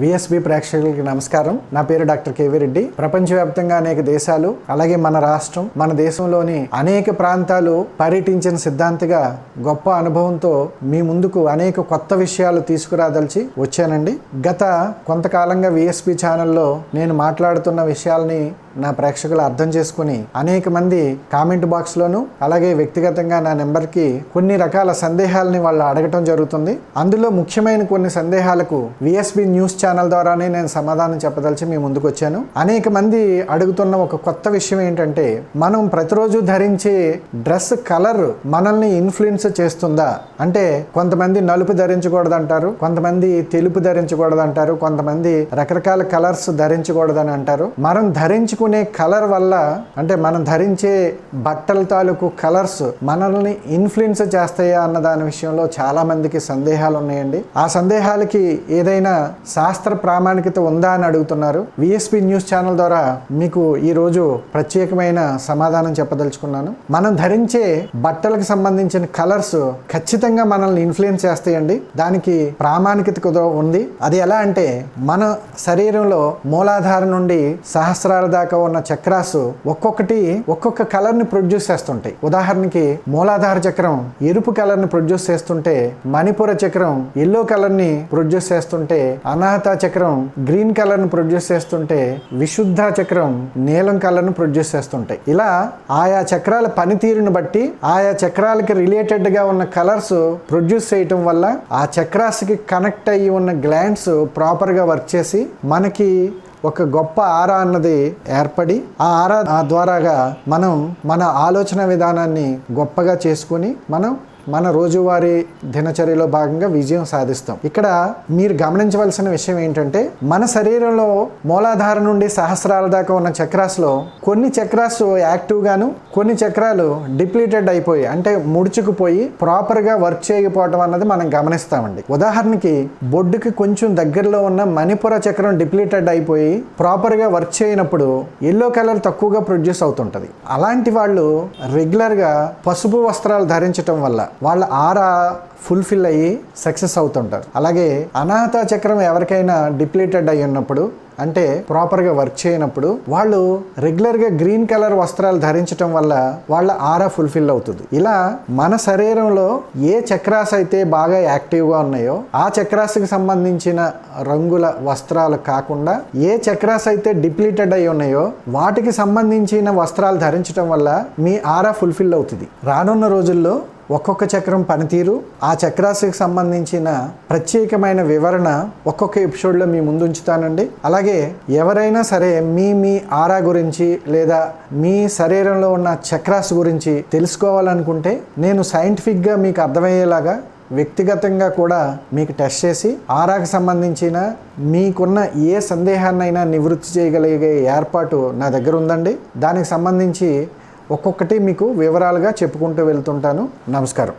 VSB ప్రేక్షకులకి నమస్కారం. నా పేరు డాక్టర్ కేవీ రెడ్డి. ప్రపంచవ్యాప్తంగా అనేక దేశాలు అలాగే మన రాష్ట్రం మన దేశంలోని అనేక ప్రాంతాలు పర్యటించిన సిద్ధాంతిగా గొప్ప అనుభవంతో మీ ముందుకు అనేక కొత్త విషయాలు తీసుకురాదలిచి వచ్చానండి. గత కొంతకాలంగా విఎస్బి ఛానల్లో నేను మాట్లాడుతున్న విషయాల్ని నా ప్రేక్షకులు అర్థం చేసుకుని అనేక మంది కామెంట్ బాక్స్లోను అలాగే వ్యక్తిగతంగా నా నెంబర్కి కొన్ని రకాల సందేహాలని వాళ్ళు అడగటం జరుగుతుంది. అందులో ముఖ్యమైన కొన్ని సందేహాలకు విఎస్బి న్యూస్ ఛానల్ ద్వారానే నేను సమాధానం చెప్పదలిచి మీ ముందుకు వచ్చాను అనేక మంది అడుగుతున్న ఒక కొత్త విషయం ఏంటంటే మనం ప్రతిరోజు ధరించే డ్రెస్ కలర్ మనల్ని ఇన్ఫ్లుయెన్స్ చేస్తుందా? అంటే కొంతమంది నలుపు ధరించకూడదు అంటారు కొంతమంది తెలుపు ధరించకూడదంటారు కొంతమంది రకరకాల కలర్స్ ధరించకూడదని అంటారు. మనం ధరించుకునే కలర్ వల్ల అంటే మనం ధరించే బట్టల తాలూకు కలర్స్ మనల్ని ఇన్ఫ్లుయెన్స్ చేస్తాయా అన్న దాని విషయంలో చాలా మందికి సందేహాలు ఉన్నాయండి ఆ సందేహాలకి ఏదైనా శాస్త్ర ప్రామాణికత ఉందా అని అడుగుతున్నారు. విఎస్పి న్యూస్ ఛానల్ ద్వారా మీకు ఈ రోజు ప్రత్యేకమైన సమాధానం చెప్పదలుచుకున్నాను. మనం ధరించే బట్టలకు సంబంధించిన కలర్స్ ఖచ్చితంగా మనల్ని ఇన్ఫ్లుయెన్స్ చేస్తాయండి. దానికి ప్రామాణికత కూడా ఉంది. అది ఎలా అంటే మన శరీరంలో మూలాధారం నుండి సహస్రాల దాకా ఉన్న చక్రాస్ ఒక్కొక్కటి ఒక్కొక్క కలర్ని ప్రొడ్యూస్ చేస్తుంటాయి. ఉదాహరణకి మూలాధార చక్రం ఎరుపు కలర్ని ప్రొడ్యూస్ చేస్తుంటే మణిపుర చక్రం ఎల్లో కలర్ని ప్రొడ్యూస్ చేస్తుంటే అనాహత చక్రం గ్రీన్ కలర్ని ప్రొడ్యూస్ చేస్తుంటే విశుద్ధ చక్రం నీలం కలర్ని ప్రొడ్యూస్ చేస్తుంటాయి. ఇలా ఆయా చక్రాల పనితీరుని బట్టి ఆయా చక్రాలకి రిలేటెడ్గా ఉన్న కలర్స్ ప్రొడ్యూస్ చేయటం వల్ల ఆ చక్రాస్కి కనెక్ట్ అయ్యి ఉన్న గ్లాండ్స్ ప్రాపర్గా వర్క్ చేసి మనకి ఒక గొప్ప ఆరా అన్నది ఏర్పడి ఆ ఆరా ఆ ద్వారాగా మనం మన ఆలోచన విధానాన్ని గొప్పగా చేసుకుని మనం మన రోజువారీ దినచర్యలో భాగంగా విజయం సాధిస్తాం. ఇక్కడ మీరు గమనించవలసిన విషయం ఏంటంటే మన శరీరంలో మూలాధార నుండి సహస్రాల దాకా ఉన్న చక్రాస్లో కొన్ని చక్రాస్ యాక్టివ్ గాను కొన్ని చక్రాలు డిప్లీటెడ్ అయిపోయి అంటే ముడుచుకుపోయి ప్రాపర్గా వర్క్ చేయకపోవడం అన్నది మనం గమనిస్తామండి. ఉదాహరణకి బొడ్డుకి కొంచెం దగ్గరలో ఉన్న మణిపుర చక్రం డిప్లీటెడ్ అయిపోయి ప్రాపర్గా వర్క్ చేయనప్పుడు ఎల్లో కలర్ తక్కువగా ప్రొడ్యూస్ అవుతుంటుంది. అలాంటి వాళ్ళు రెగ్యులర్గా పసుపు వస్త్రాలు ధరించటం వల్ల వాళ్ళ ఆరా ఫుల్ఫిల్ అయ్యి సక్సెస్ అవుతుంటారు. అలాగే అనాహత చక్రం ఎవరికైనా డిప్లీటెడ్ అయి ఉన్నప్పుడు అంటే ప్రాపర్గా వర్క్ చేయనప్పుడు వాళ్ళు రెగ్యులర్గా గ్రీన్ కలర్ వస్త్రాలు ధరించడం వల్ల వాళ్ళ ఆరా ఫుల్ఫిల్ అవుతుంది. ఇలా మన శరీరంలో ఏ చక్రాస్ అయితే బాగా యాక్టివ్గా ఉన్నాయో ఆ చక్రాస్కి సంబంధించిన రంగుల వస్త్రాలు కాకుండా ఏ చక్రాస్ అయితే డిప్లీటెడ్ అయి ఉన్నాయో వాటికి సంబంధించిన వస్త్రాలు ధరించడం వల్ల మీ ఆరా ఫుల్ఫిల్ అవుతుంది. రానున్న రోజుల్లో ఒక్కొక్క చక్రం పనితీరు ఆ చక్రాసికి సంబంధించిన ప్రత్యేకమైన వివరణ ఒక్కొక్క ఎపిసోడ్లో మీ ముందు ఉంచుతానండి. అలాగే అలాగే ఎవరైనా సరే మీ మీ ఆరా గురించి లేదా మీ శరీరంలో ఉన్న చక్రాస్ గురించి తెలుసుకోవాలనుకుంటే నేను సైంటిఫిక్గా మీకు అర్థమయ్యేలాగా వ్యక్తిగతంగా కూడా మీకు టెస్ట్ చేసి ఆరాకు సంబంధించిన మీకున్న ఏ సందేహాన్నైనా నివృత్తి చేయగలిగే ఏర్పాటు నా దగ్గర ఉందండి. దానికి సంబంధించి ఒక్కొక్కటి మీకు వివరాలుగా చెప్పుకుంటూ వెళ్తుంటాను. నమస్కారం.